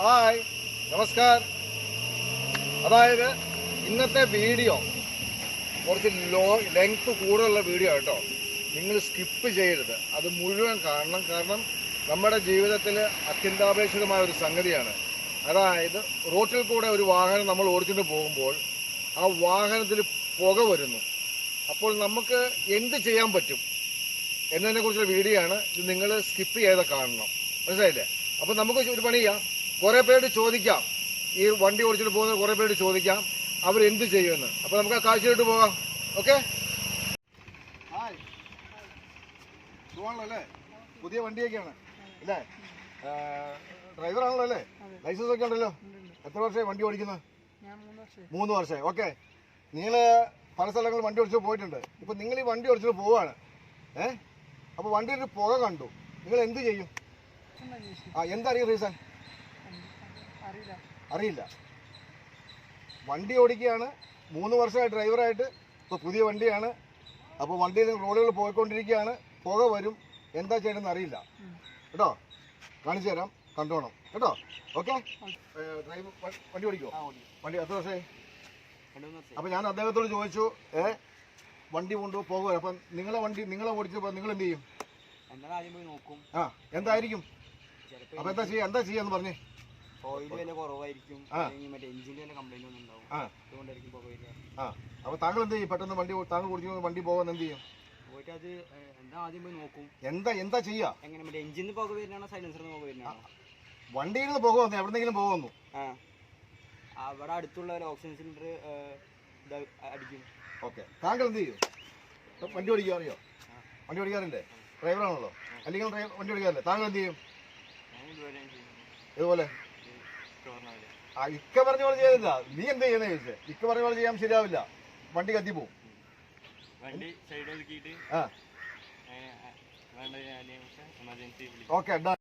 Hi നമസ്കാർ അതായത് ഇന്നത്തെ video കുറച്ച് ലോ ലെങ്ത് കൂടുതലുള്ള വീഡിയോ കേട്ടോ നിങ്ങൾ സ്കിപ്പ് ചെയ്യരുത്. അത് മുഴുവൻ കാണണം. കാരണം നമ്മുടെ ജീവിതത്തിൽ അത്യന്താപേക്ഷിതമായ ഒരു സംഗതിയാണ്. അതായത് റോട്ടിൽ കൂടെ ഒരു വാഹനം നമ്മൾ ഓടിച്ചിട്ട് പോകുമ്പോൾ ആ വാഹനത്തിൽ പുക വരുന്നു. അപ്പോൾ നമുക്ക് എന്ത് ചെയ്യാൻ പറ്റും? എന്നതിനെ കുറിച്ചുള്ള വീഡിയോ ആണ് ഇത് നിങ്ങൾ സ്കിപ്പ് ചെയ്ത് കാണണം. മനസ്സിലായില്ലേ? അപ്പോൾ നമുക്ക് ഒരു പണി ചെയ്യാം. കുറേ പേരോട് ചോദിക്കാം. ഈ വണ്ടി ഓടിച്ചിട്ട് പോകുന്ന കുറേ പേരോട് ചോദിക്കാം. അവർ എന്ത് ചെയ്യുമെന്ന്. അപ്പോൾ നമുക്ക് ആ കാഴ്ചയിലോട്ട് പോകാം. ഓക്കെ? ഹായ്. സുഖമാണല്ലോ അല്ലേ? പുതിയ വണ്ടിയൊക്കെയാണ്. അല്ലേ? ഡ്രൈവറാണല്ലോ അല്ലേ? ലൈസൻസ് ഒക്കെ ഉണ്ടല്ലോ. എത്ര വർഷമായി വണ്ടി ഓടിക്കുന്നത് മൂന്ന് വർഷം മൂന്ന് വർഷമായി. ഓക്കെ. നിങ്ങൾ പല സ്ഥലങ്ങളിൽ വണ്ടി ഓടിച്ചു പോയിട്ടുണ്ട്. ഇപ്പം നിങ്ങൾ ഈ വണ്ടി ഓടിച്ചിട്ട് പോവാണ്. ഏ? അപ്പോൾ വണ്ടിയിൽ ഒരു പുക കണ്ടു. നിങ്ങൾ എന്ത് ചെയ്യും? ആ എന്താ അറിയും റീസൺ? അറിയില്ല. വണ്ടി ഓടിക്കുകയാണ്. മൂന്ന് വർഷമായി ഡ്രൈവറായിട്ട്. ഇപ്പോൾ പുതിയ വണ്ടിയാണ്. അപ്പോൾ വണ്ടിയിൽ റോഡുകൾ പോയിക്കൊണ്ടിരിക്കുകയാണ്. പുക വരും. എന്താ ചെയ്യണമെന്ന് അറിയില്ല. കേട്ടോ? കാണിച്ചു തരാം. കണ്ടോണം. കേട്ടോ? ഓക്കെ? ഡ്രൈവർ വണ്ടി ഓടിക്കോ. വണ്ടി എത്ര വർഷമായി? അപ്പം ഞാൻ അദ്ദേഹത്തോട് ചോദിച്ചു ഏ വണ്ടി കൊണ്ടു പോകുക അപ്പം നിങ്ങളെ വണ്ടി നിങ്ങളെ ഓടിച്ചപ്പോൾ നിങ്ങൾ എന്ത് ചെയ്യും? ആ എന്തായിരിക്കും? അപ്പം എന്താ ചെയ്യുക എന്താ ചെയ്യാന്ന് പറഞ്ഞേ. ഓയിൽ വില കുറവായിരിക്കും. മറ്റേ എഞ്ചിന്റെ വല്ല കംപ്ലൈന്റ് ഒന്നും ഉണ്ടാവും. അതുകൊണ്ടായിരിക്കും പുക വരിക ആ. അപ്പോൾ താങ്കൾ എന്ത് ചെയ്യും? പെട്ടെന്ന് വണ്ടി താങ്കൾ ഓടിച്ചു വണ്ടി പോകാൻ എന്ത് ചെയ്യും? പോയിട്ട് അത് എന്താ ആദ്യം പോയി നോക്കും. എന്താ എന്താ ചെയ്യാ? എങ്ങനെ മറ്റേ എഞ്ചിന്ന് പുക വരുന്നതാണോ സൈലൻസറിന് പുക വരുന്നതാണോ? വണ്ടിയിൽ നിന്ന് പുക വന്നു എവിടെന്നെങ്കിലും പുക വന്നു. ആ. അവിടെ അടുത്തുള്ള ഒരു ഓക്സിജൻ സിലിണ്ടർ അടിക്കും. ഓക്കെ. താങ്കൾ എന്ത് ചെയ്യും? വണ്ടി ഓടിക്കുക അറിയോ? വണ്ടി ഓടിക്കാറില്ലേ ഡ്രൈവറാണല്ലോ. അല്ലെങ്കിൽ വണ്ടി ഓടിക്കാറില്ലേ? താങ്കൾ എന്ത് ചെയ്യും. ഇതുപോലെ. ഇക്ക പറഞ്ഞ പോലെ ചെയ്തില്ല നീ എന്ത് ചെയ്യുന്ന ചോദിച്ചേ? ഇക്ക പറഞ്ഞ പോലെ ചെയ്യാൻ ശരിയാവില്ല. വണ്ടി കത്തി പോവും. ഓക്കെ ഡൺ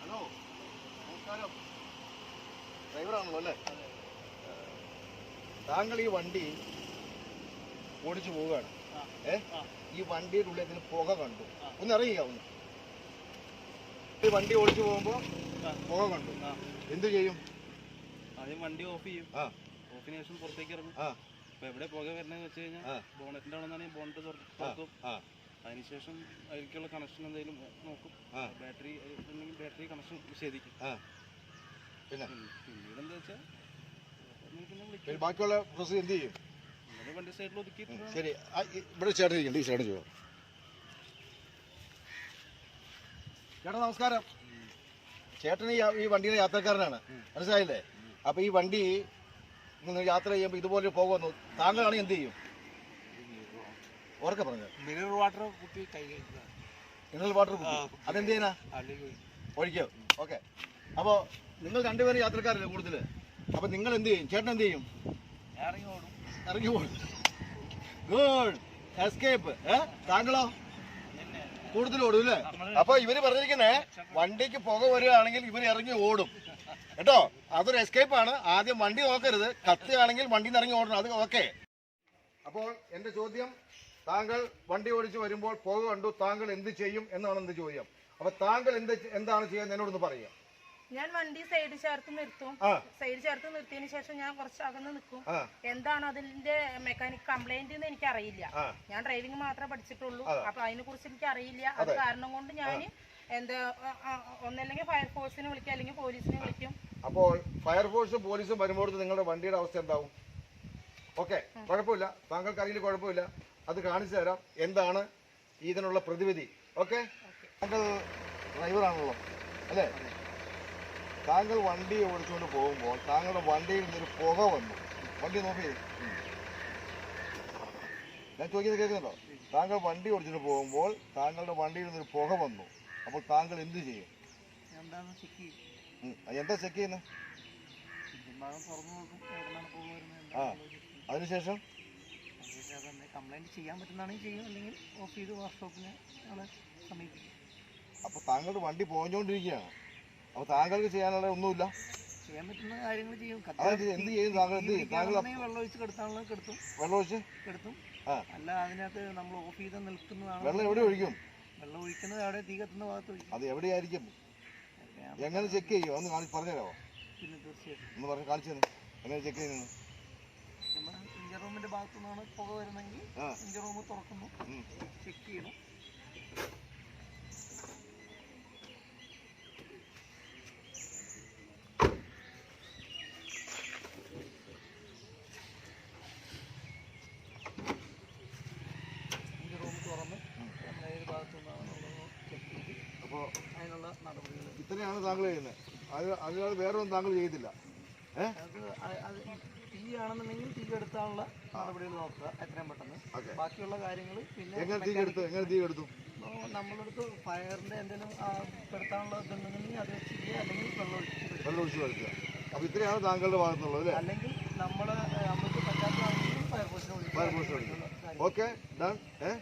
ഹലോ നമസ്കാരം. ഡ്രൈവറാണല്ലോ അല്ലേ? താങ്കൾ ഈ വണ്ടി ഓടിച്ചു പോവുകയാണ്. ഏ? ഈ വണ്ടിയുടെ ഉള്ളിൽ ഇതിന് പുക കണ്ടു. ഒന്ന് ഇറങ്ങിക്ക ഒന്ന്. ഈ വണ്ടി ഓടിച്ചു പോകുമ്പോൾ പുക കണ്ടു. എന്ത് ചെയ്യും? ആദ്യം വണ്ടി ഓഫ് ചെയ്യും. ഓഫിന് ശേഷം പുറത്തേക്ക് ഇറങ്ങും. അപ്പൊ എവിടെ പുക വരണെന്ന് വെച്ച് കഴിഞ്ഞാൽ ബോണറ്റിന്റെ അവിടെ നിന്നാണ് ബോണറ്റ് തുറക്കും. അതിനുശേഷം അതിലേക്കുള്ള കണക്ഷൻ എന്തെങ്കിലും നോക്കും. ബാറ്ററി ഉണ്ടെങ്കിൽ ബാറ്ററി കണക്ഷൻ നിഷേധിക്കും. ആ. പിന്നെ. പിന്നീട് എന്താ വെച്ചാൽ ബാക്കിയുള്ള പ്രൊസീജർ എന്ത് ചെയ്യും? ശരി. ഇവിടെ ചേട്ടൻ ഇരിക്കണ്ട ഈ ചേട്ടൻ ചോദിക്കാം ചേട്ടാ നമസ്കാരം. ചേട്ടൻ ഈ വണ്ടിയുടെ യാത്രക്കാരനാണ്. മനസ്സിലായില്ലേ? അപ്പൊ ഈ വണ്ടി യാത്ര ചെയ്യുമ്പോൾ ഇതുപോലെ പോകുന്നു. താങ്കളാണ് എന്ത് ചെയ്യും? ഉറക്കെ പറഞ്ഞു. മിനറൽ വാട്ടർ മിനറൽ വാട്ടർ അതെന്ത് ചെയ്യാനാ? അല്ലെങ്കിൽ ഒഴിക്കോ? ഓക്കെ. അപ്പോൾ നിങ്ങൾ രണ്ടുപേരും യാത്രക്കാരല്ലേ കൂടുതൽ അപ്പൊ നിങ്ങൾ എന്ത് ചെയ്യും? ചേട്ടൻ എന്ത് ചെയ്യും? ഇറങ്ങി ഓടും ഗുഡ് എസ്കേപ്പ് ഏ? താങ്കളോ? കൂടുതൽ ഓടും അല്ലേ? അപ്പൊ ഇവർ പറഞ്ഞിരിക്കുന്നേ വണ്ടിക്ക് പുക വരികയാണെങ്കിൽ ഇവർ ഇറങ്ങി ഓടും. കേട്ടോ? അതൊരു എസ്കേപ്പ് ആണ്. ആദ്യം വണ്ടി നോക്കരുത്. കത്തുകയാണെങ്കിൽ വണ്ടിയിൽ നിന്ന് ഇറങ്ങി ഓടണം. അത് ഓക്കെ. അപ്പോൾ എന്റെ ചോദ്യം താങ്കൾ വണ്ടി ഓടിച്ച് വരുമ്പോൾ പുക കണ്ടു താങ്കൾ എന്ത് ചെയ്യും? എന്നാണ് എന്റെ ചോദ്യം. അപ്പൊ താങ്കൾ എന്ത് എന്താണ് ചെയ്യുന്നത് എന്നോടൊന്ന് പറയുക. ഞാൻ വണ്ടി സൈഡ് ചേർത്ത് നിർത്തും. സൈഡ് ചേർത്ത് നിർത്തിയതിന് ശേഷം ഞാൻ കുറച്ച് അകന്ന് നിൽക്കും. എന്താണ് അതിന്റെ മെക്കാനിക് കംപ്ലൈന്റ് എന്ന് എനിക്ക് അറിയില്ല. ഞാൻ ഡ്രൈവിംഗ് മാത്രമേ പഠിച്ചിട്ടുള്ളൂ. അപ്പൊ അതിനെ കുറിച്ച് എനിക്ക് അറിയില്ല. അത് കാരണം കൊണ്ട് ഞാൻ എന്താ ഒന്നല്ലെങ്കിൽ ഫയർഫോഴ്സിനെ വിളിക്കും അല്ലെങ്കിൽ പോലീസിനെ വിളിക്കും. അപ്പോൾ ഫയർഫോഴ്സും പോലീസും വരുമ്പോൾ നിങ്ങളുടെ വണ്ടിയുടെ അവസ്ഥ എന്താവും? ഓക്കെ കുഴപ്പമില്ല. താങ്കൾക്ക് അറിയില്ല കുഴപ്പമില്ല. അത് കാണിച്ചു തരാം. എന്താണ് ഇതിനുള്ള പ്രതിവിധി? ഓക്കെ താങ്കൾ ഡ്രൈവറാണല്ലോ അല്ലേ? താങ്കൾ വണ്ടി ഓടിച്ചുകൊണ്ട് പോകുമ്പോൾ താങ്കളുടെ വണ്ടിയിൽ നിന്നൊരു പുക വന്നു. വണ്ടി നോക്കി. ഞാൻ ചോദിക്കുന്നത് കേൾക്കുന്നുണ്ടോ? താങ്കൾ വണ്ടി ഓടിച്ചിട്ട് പോകുമ്പോൾ താങ്കളുടെ വണ്ടിയിൽ നിന്നൊരു പുക വന്നു. അപ്പോൾ താങ്കൾ എന്ത് ചെയ്യും? എന്താ ചെക്ക് ചെയ്യുന്നത് ആ. അതിനുശേഷം? അപ്പൊ കംപ്ലൈന്റ് ചെയ്യാൻ പറ്റുന്നതാണെങ്കിൽ ചെയ്യും. അല്ലെങ്കിൽ ഓഫ് ചെയ്ത് വർക്ക്ഷോപ്പിനെ നമ്മളെ സമീപിക്കും. അപ്പോൾ താങ്കളുടെ വണ്ടി പോഞ്ഞുകൊണ്ടിരിക്കുകയാണ് അപ്പോൾ താങ്കൾക്ക് ചെയ്യാനുള്ള ഒന്നുമില്ല. ചെയ്യാൻ പറ്റുന്ന കാര്യങ്ങൾ ചെയ്യും. അതായത് എന്ത് ചെയ്യും താങ്കൾ എന്ത് ചെയ്യും? താങ്കൾ വെള്ളം ഒഴിച്ച് കെടുത്താനുള്ളത് കെടുത്തും. വെള്ളം ഒഴിച്ച്? കെടുത്തും. ആ. അല്ല അതിനകത്ത് നമ്മൾ ഓഫ് ചെയ്ത് നിൽക്കുന്നതാണ് വെള്ളം എവിടെ ഒഴിക്കും? വെള്ളം ഒഴിക്കുന്നത് അവിടെ തീ കത്തുന്ന ഭാഗത്ത് ഒഴിക്കും. അത് എവിടെയായിരിക്കും? എങ്ങനെ ചെക്ക് ചെയ്യും? ഒന്ന് കാണിച്ച് പറഞ്ഞുതരാമോ? പിന്നെ തീർച്ചയായിട്ടും. ഒന്ന് പറഞ്ഞ് കാണിച്ചു തന്നെ. എങ്ങനെ ചെക്ക് ചെയ്യുന്നത്? നമ്മൾ ഇഞ്ചർ റൂമിന്റെ ഭാഗത്തു പുക വരുന്നെങ്കിൽ ഇഞ്ചർ റൂം തുറക്കുന്നു. ചെക്ക് ചെയ്യണം ഇഞ്ചർ റൂം തുറന്ന് നമ്മൾ ഏത് ഭാഗത്തു നിന്നാണെന്നുള്ളത് ചെക്ക് ചെയ്ത് അപ്പോൾ അതിനുള്ള നടപടികൾ ഇത്രയാണ് താങ്കൾ ചെയ്യുന്നത്. അത് അതിനകത്ത് വേറെ ഒന്നും താങ്കൾ ചെയ്തില്ല. അത് അത് തീ ആണെന്നുണ്ടെങ്കിൽ തീ കെടുത്താനുള്ള നടപടികൾ നോക്കുക എത്രയും പെട്ടെന്ന്. ബാക്കിയുള്ള കാര്യങ്ങൾ പിന്നെ എങ്ങനെ തീ എങ്ങനെ തീ നമ്മളടുത്ത് ഫയറിന്റെ എന്തെങ്കിലും പെടുത്താനുള്ള ഇതുണ്ടെന്നുണ്ടെങ്കിൽ അത് വെച്ച് അല്ലെങ്കിൽ കളിക്കുക അപ്പോൾ ഇത്രയാണ് താങ്കളുടെ അല്ലേ? അല്ലെങ്കിൽ നമ്മൾ നമുക്ക് പറ്റാത്തതാണെങ്കിൽ ഫയർഫോഴ്സിനെ വിളിക്കുക. ഫയർഫോഴ്സിനെ വിളിക്കുക. Okay done. ഏ?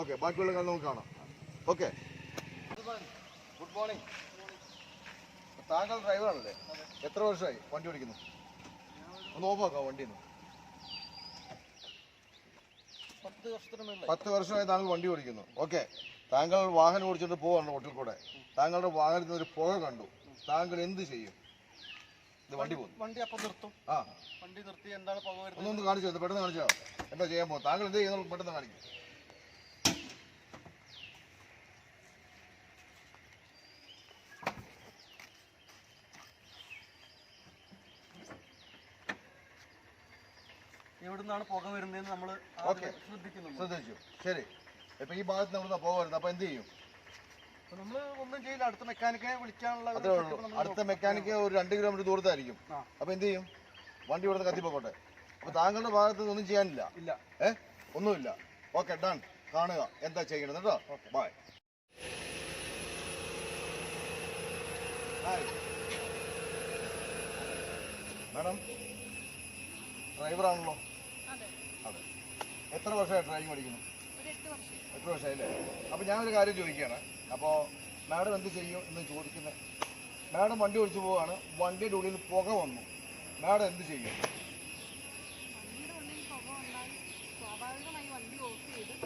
ഓക്കെ ബാക്കിയുള്ള കാര്യം നമുക്ക് കാണാം. ഓക്കെ. ഗുഡ് മോർണിംഗ് താങ്കൾ ഡ്രൈവറാണല്ലേ? എത്ര വർഷമായി വണ്ടി ഓടിക്കുന്നു? ഒന്ന് ഓഫാക്കാം വണ്ടി പത്ത് വർഷമായി താങ്കൾ വണ്ടി ഓടിക്കുന്നു. ഓക്കെ താങ്കൾ വാഹനം ഓടിച്ചിട്ട് പോവാണ് റോട്ടിൽ കൂടെ. താങ്കളുടെ വാഹനത്തിൽ ഒരു പുക കണ്ടു. താങ്കൾ എന്ത് ചെയ്യും? വണ്ടി പോകും വണ്ടി അപ്പം നിർത്തും. ആ. വണ്ടി നിർത്തി എന്താണ് പുക വരുന്നത്? ഒന്നൊന്ന് കാണിച്ചു പെട്ടെന്ന് കാണിച്ചോ. എന്താ ചെയ്യാൻ പോകും താങ്കൾ എന്ത് ചെയ്യുന്നു? പെട്ടെന്ന് കാണിക്കും. നിന്നാണ് പുക വരുന്നതെന്ന് നമ്മൾ ഓക്കെ. ശ്രദ്ധിക്കുന്നുണ്ട്. ശ്രദ്ധിച്ചു. ശരി. ഇപ്പൊ ഈ ഭാഗത്ത് നമ്മൾ പുക വരുന്നത്. അപ്പൊ എന്ത് ചെയ്യും? നമ്മൾ ഒന്നും ചെയ്യില്ല. അടുത്ത മെക്കാനിക്കിനെ വിളിക്കാനുള്ള അത്രേ ഉള്ളൂ. അടുത്ത നോക്കും. മെക്കാനിക്ക് ഒരു രണ്ട് കിലോമീറ്റർ ദൂരത്തായിരിക്കും. അപ്പൊ എന്ത് ചെയ്യും? വണ്ടി ഇവിടുന്ന് കത്തിപ്പോട്ടെ അപ്പൊ താങ്കളുടെ ഭാഗത്ത് ഒന്നും ചെയ്യാനില്ല. ഇല്ല. ഏ? ഒന്നുമില്ല. Okay done. കാണുക. എന്താ ചെയ്യണത് കേട്ടോ? ബൈ. മാഡം ഡ്രൈവറാണല്ലോ എത്ര വർഷമായി ഡ്രൈവിംഗ് പഠിക്കുന്നു? എട്ട് വർഷം എട്ട് വർഷമായില്ലേ? അപ്പോൾ ഞാനൊരു കാര്യം ചോദിക്കുകയാണ്. അപ്പോൾ മാഡം എന്ത് ചെയ്യും എന്ന് ചോദിക്കുന്നത് മാഡം വണ്ടി ഓടിച്ചു പോവുകയാണ്. വണ്ടിയുടെ ഉള്ളിൽ പുക വന്നു. മാഡം എന്ത് ചെയ്യും?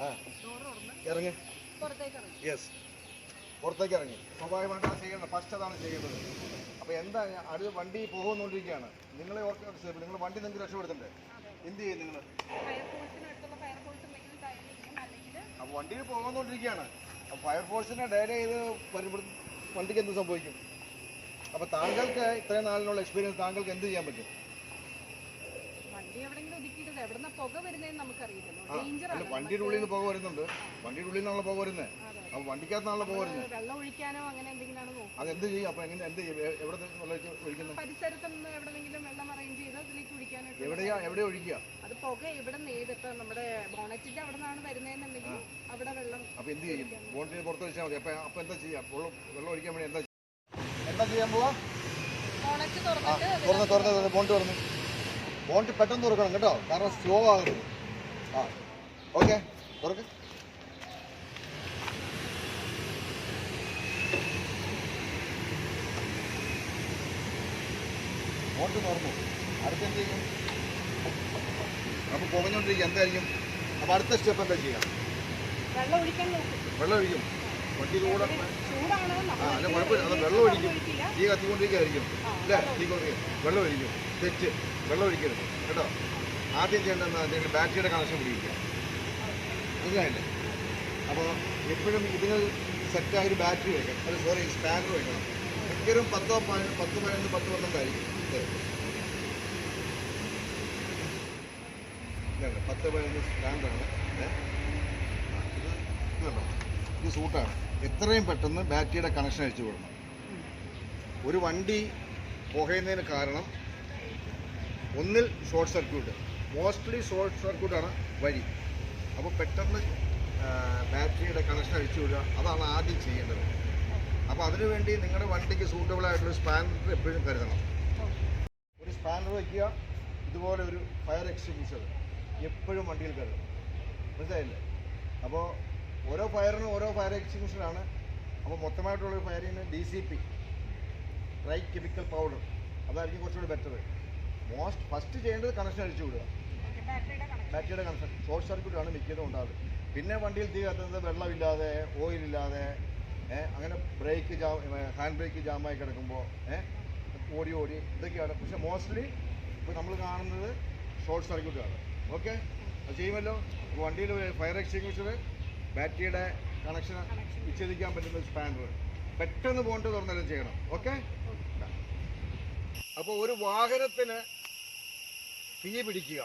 ആ. ഇറങ്ങി. പുറത്തേക്ക് ഇറങ്ങി. യെസ് പുറത്തേക്ക് ഇറങ്ങി. സ്വാഭാവികമായിട്ടാണ് ചെയ്യേണ്ടത് ഫസ്റ്റ് അതാണ് ചെയ്യേണ്ടത്. അപ്പോൾ എന്താ അടുത്ത് വണ്ടി പോകുന്നുകൊണ്ടിരിക്കുകയാണ് നിങ്ങളെ ഓർക്കാൻ നിങ്ങൾ വണ്ടി നിങ്ങൾക്ക് രക്ഷപ്പെടുത്തണ്ടേ? എന്ത് ചെയ്യും നിങ്ങൾ? അപ്പോൾ വണ്ടിയിൽ പോകുന്നുകൊണ്ടിരിക്കുകയാണ് അപ്പോൾ ഫയർഫോഴ്സിനെ ഡയറി ചെയ്ത് വരുമ്പോൾ വണ്ടിക്ക് എന്ത് സംഭവിക്കും? അപ്പോൾ താങ്കൾക്ക് ഇത്രയും നാളിനുള്ള എക്സ്പീരിയൻസ് താങ്കൾക്ക് എന്ത് ചെയ്യാൻ പറ്റും? വണ്ടി എവിടെയെങ്കിലും എവിടുന്ന പുക വരുന്നതെന്ന് നമുക്കറിയില്ലല്ലോ അല്ല വണ്ടിയുടെ ഉള്ളിൽ നിന്ന് പുക വരുന്നുണ്ട്. വണ്ടിയുടെ ഉള്ളിൽ നിന്നാണല്ലോ പുക വരുന്നത്. അപ്പോൾ വണ്ടിക്കകത്താണല്ലോ പുക വരുന്നത് വെള്ളം ഒഴിക്കാനോ അങ്ങനെ എന്തെങ്കിലുമാണ് നോക്കുക അത് എന്ത് ചെയ്യും? അപ്പോൾ എങ്ങനെ എന്ത് ചെയ്യും? എവിടെ ഒഴിക്കുന്നത് പരിസരത്ത് നിന്ന് വെള്ളം അറേഞ്ച് ചെയ്ത് അതിലേക്ക് കുടിക്കാനായിട്ട് എവിടെയാ എവിടെ ഒഴിക്കുക? അത് പുക ഇവിടെ നേരിട്ട് ഇപ്പൊ നമ്മുടെ ബോണറ്റിന്റെ അവിടെ നിന്നാണ് വരുന്നതെന്നുണ്ടെങ്കിൽ അവിടെ വെള്ളം അപ്പോൾ എന്ത് ചെയ്യും? ബോണറ്റിന് പുറത്ത് വെച്ചാൽ മതി. അപ്പോൾ അപ്പോൾ എന്താ ചെയ്യുക വെള്ളം ഒഴിക്കാൻ വേണ്ടി എന്താ? എന്താ ചെയ്യാൻ പോവാ? തുറന്ന് തുറന്ന് തുറന്ന് ബോണ്ട് തുറന്ന്. ബോണ്ട് പെട്ടെന്ന് തുറക്കണം കേട്ടോ. കാരണം സ്ലോ ആകരുത് ആ ഓക്കെ തുറക്ക്. ബോണ്ട് തുറന്നു. അടുത്തെന്ത് ചെയ്യും? അപ്പോൾ പുകഞ്ഞോണ്ടിരിക്കുക എന്തായിരിക്കും? അപ്പോൾ അടുത്ത സ്റ്റെപ്പ് എന്താ ചെയ്യാം വെള്ളം ഒഴിക്കും. വണ്ടിയിലൂടെ ചൂടാണ്. ആ അല്ല കുഴപ്പമില്ല. അത് വെള്ളം ഒഴിക്കും. തീ കത്തിക്കൊണ്ടിരിക്കുകയായിരിക്കും അല്ലേ തീ കൊണ്ടിരിക്കും വെള്ളം ഒഴിക്കും. തെറ്റ്. വെള്ളം ഒഴിക്കരുത്. കേട്ടോ? ആദ്യം ചെയ്യേണ്ടത് എന്തെങ്കിലും ബാറ്ററിയുടെ കണക്ഷൻ പിടിക്കുക മനസ്സിലായില്ലേ? അപ്പോൾ എപ്പോഴും ഇതിന് സെറ്റായ ഒരു ബാറ്ററി വയ്ക്കണം അത് സോറി സ്പാനർ വയ്ക്കണം മിക്കരും പത്തോ പതിനൊന്ന് പത്ത് പതിനൊന്ന് പത്ത് പന്ത്രണ്ടായിരിക്കും. പത്ത് പതിനൊന്ന് സ്പാനറാണ് ഇത് ഇത് കണ്ടോ? ഇത് സൂട്ടാണ്. എത്രയും പെട്ടെന്ന് ബാറ്ററിയുടെ കണക്ഷൻ അഴിച്ചു വിടണം. ഒരു വണ്ടി പുകയുന്നതിന് കാരണം ഒന്നിൽ ഷോർട്ട് സർക്യൂട്ട് മോസ്റ്റ്ലി ഷോർട്ട് സർക്യൂട്ടാണ് വഴി. അപ്പോൾ പെട്ടെന്ന് ബാറ്ററിയുടെ കണക്ഷൻ അഴിച്ചു വിടുക. അതാണ് ആദ്യം ചെയ്യേണ്ടത്. അപ്പോൾ അതിനുവേണ്ടി നിങ്ങളുടെ വണ്ടിക്ക് സൂട്ടബിൾ ആയിട്ടുള്ള സ്പാനർ എപ്പോഴും കരുതണം. ഒരു സ്പാനർ വയ്ക്കുക. ഇതുപോലെ ഒരു ഫയർ എക്സ്റ്റിങ്ഷർ എപ്പോഴും വണ്ടിയിൽ കരുതണം. മനസ്സിലായില്ലേ? അപ്പോൾ ഓരോ ഫയറിനും ഓരോ ഫയർ എക്സ്റ്റിങ്ഷറാണ് അപ്പോൾ മൊത്തമായിട്ടുള്ള ഫയറിന് D C P dry chemical powder അതായിരിക്കും കുറച്ചുകൂടി ബെറ്റർ മോസ്റ്റ് ഫസ്റ്റ് ചെയ്യേണ്ടത് കണക്ഷൻ അടിച്ചു വിടുക. ബാറ്ററിയുടെ കണക്ഷൻ ഷോർട്ട് സർക്യൂട്ടാണ് മിക്കതും ഉണ്ടാകുന്നത് പിന്നെ വണ്ടിയിൽ തീ കത്തുന്നത് വെള്ളമില്ലാതെ ഓയിലില്ലാതെ അങ്ങനെ ബ്രേക്ക് ജാം ഹാൻഡ് ബ്രേക്ക് ജാമായി കിടക്കുമ്പോൾ ഓടി ഓടി ഇതൊക്കെയാണ്. പക്ഷെ മോസ്റ്റ്ലി ഇപ്പോൾ നമ്മൾ കാണുന്നത് ഷോർട്ട് സർക്യൂട്ടാണ് ഓക്കെ അത് ചെയ്യുമല്ലോ? വണ്ടിയിൽ ഫയർ എക്സ്റ്റിങ്വിഷർ ബാറ്ററിയുടെ കണക്ഷൻ വിച്ഛേദിക്കാൻ പറ്റുന്ന സ്പാനർ പെട്ടെന്ന് പോയിട്ട് തുറന്നെല്ലാം ചെയ്യണം. ഓക്കെ അപ്പോൾ ഒരു വാഹനത്തിന് തീ പിടിക്കുക.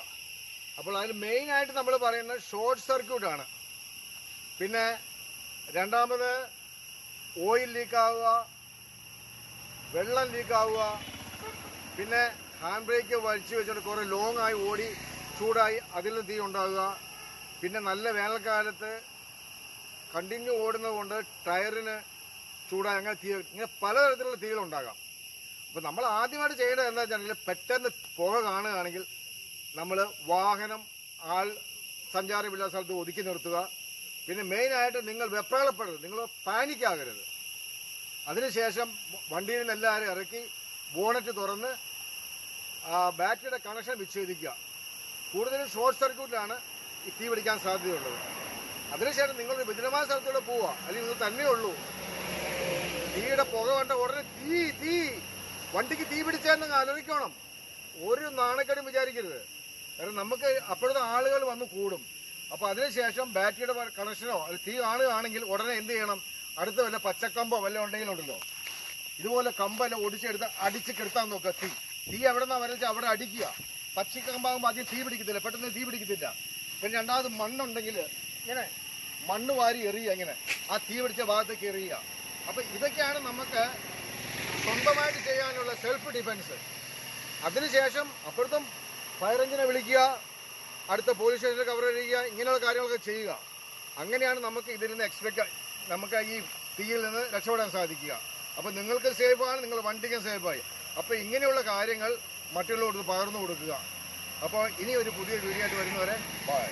അപ്പോൾ അതിൽ മെയിനായിട്ട് നമ്മൾ പറയുന്നത് ഷോർട്ട് സർക്യൂട്ട് ആണ്. പിന്നെ രണ്ടാമത് ഓയിൽ ലീക്കാവുക വെള്ളം ലീക്കാവുക പിന്നെ ഹാൻഡ് ബ്രേക്ക് വലിച്ചു വെച്ചിട്ട് കുറേ ലോങ് ആയി ഓടി ചൂടായി അതിൽ തീ ഉണ്ടാകുക പിന്നെ നല്ല വേനൽക്കാലത്ത് കണ്ടിന്യൂ ഓടുന്നത് കൊണ്ട് ടയറിന് ചൂടായി അങ്ങനെ തീ ഇങ്ങനെ പലതരത്തിലുള്ള തീകളുണ്ടാകാം. അപ്പോൾ നമ്മൾ ആദ്യമായിട്ട് ചെയ്യേണ്ടത് എന്താ വെച്ചാൽ പെട്ടെന്ന് പുക കാണുകയാണെങ്കിൽ നമ്മൾ വാഹനം ആൾ സഞ്ചാരമില്ലാത്ത സ്ഥലത്ത് ഒതുക്കി നിർത്തുക. പിന്നെ മെയിനായിട്ട് നിങ്ങൾ വെപ്രാളപ്പെടരുത്. നിങ്ങൾ പാനിക്കാകരുത്. അതിനുശേഷം വണ്ടിയിൽ നിന്ന് എല്ലാവരും ഇറക്കി ബോണറ്റ് തുറന്ന് ബാറ്ററിയുടെ കണക്ഷൻ വിച്ഛേദിക്കുക. കൂടുതലും ഷോർട്ട് സർക്യൂട്ടിലാണ് ഈ തീ പിടിക്കാൻ സാധ്യതയുള്ളത്. അതിനുശേഷം നിങ്ങൾ വിജനമായ സ്ഥലത്തൂടെ പോവുക അല്ലെങ്കിൽ നിങ്ങൾ തന്നെ ഉള്ളൂ. തീയുടെ പുക കണ്ട ഉടനെ തീ തീ. വണ്ടിക്ക് തീ പിടിച്ചെന്ന് ആലോചിക്കണം ഒരു നാണക്കേടും വിചാരിക്കരുത്. കാരണം നമുക്ക് അപ്പോഴത്തെ ആളുകൾ വന്ന് കൂടും. അപ്പോൾ അതിനുശേഷം ബാറ്ററിയുടെ കണക്ഷനോ അല്ലെങ്കിൽ തീ കാണുകയാണെങ്കിൽ ഉടനെ എന്ത് ചെയ്യണം? അടുത്ത വല്ല പച്ചക്കമ്പോ വല്ല ഉണ്ടെങ്കിലും ഉണ്ടല്ലോ. ഇതുപോലെ കമ്പെല്ലാം ഒടിച്ചെടുത്ത് അടിച്ച് കിടത്താൻ നോക്കുക തീ. തീ എവിടെ നിന്നാ വരച്ചാൽ അവിടെ അടിക്കുക. പച്ചക്കമ്പാകുമ്പോൾ ആദ്യം തീ പിടിക്കത്തില്ല. പെട്ടെന്ന് തീ പിടിക്കത്തില്ല. പിന്നെ രണ്ടാമത് മണ്ണുണ്ടെങ്കിൽ ഇങ്ങനെ മണ്ണ് വാരി എറിയുക ഇങ്ങനെ. ആ തീ പിടിച്ച ഭാഗത്തേക്ക് എറിയുക. അപ്പൊ ഇതൊക്കെയാണ് നമുക്ക് സ്വന്തമായിട്ട് ചെയ്യാനുള്ള സെൽഫ് ഡിഫെൻസ് അതിനുശേഷം അപ്പുറത്തും ഫയർ എഞ്ചിനെ വിളിക്കുക അടുത്ത പോലീസ് സ്റ്റേഷനിൽ കവർ ചെയ്യുക ഇങ്ങനെയുള്ള കാര്യങ്ങളൊക്കെ ചെയ്യുക. അങ്ങനെയാണ് നമുക്ക് ഇതിൽ നിന്ന് എക്സ്പെക്ട് നമുക്ക് ഈ തീയിൽ നിന്ന് രക്ഷപ്പെടാൻ സാധിക്കുക. അപ്പോൾ നിങ്ങൾക്ക് സേഫ് സേഫാണ് നിങ്ങൾ വണ്ടിക്കും സേഫായി അപ്പോൾ ഇങ്ങനെയുള്ള കാര്യങ്ങൾ മറ്റുള്ളവർക്ക് പകർന്നു കൊടുക്കുക. അപ്പോൾ ഇനി ഒരു പുതിയ വീഡിയോ ആയിട്ട് വരുന്നവരെ ബൈ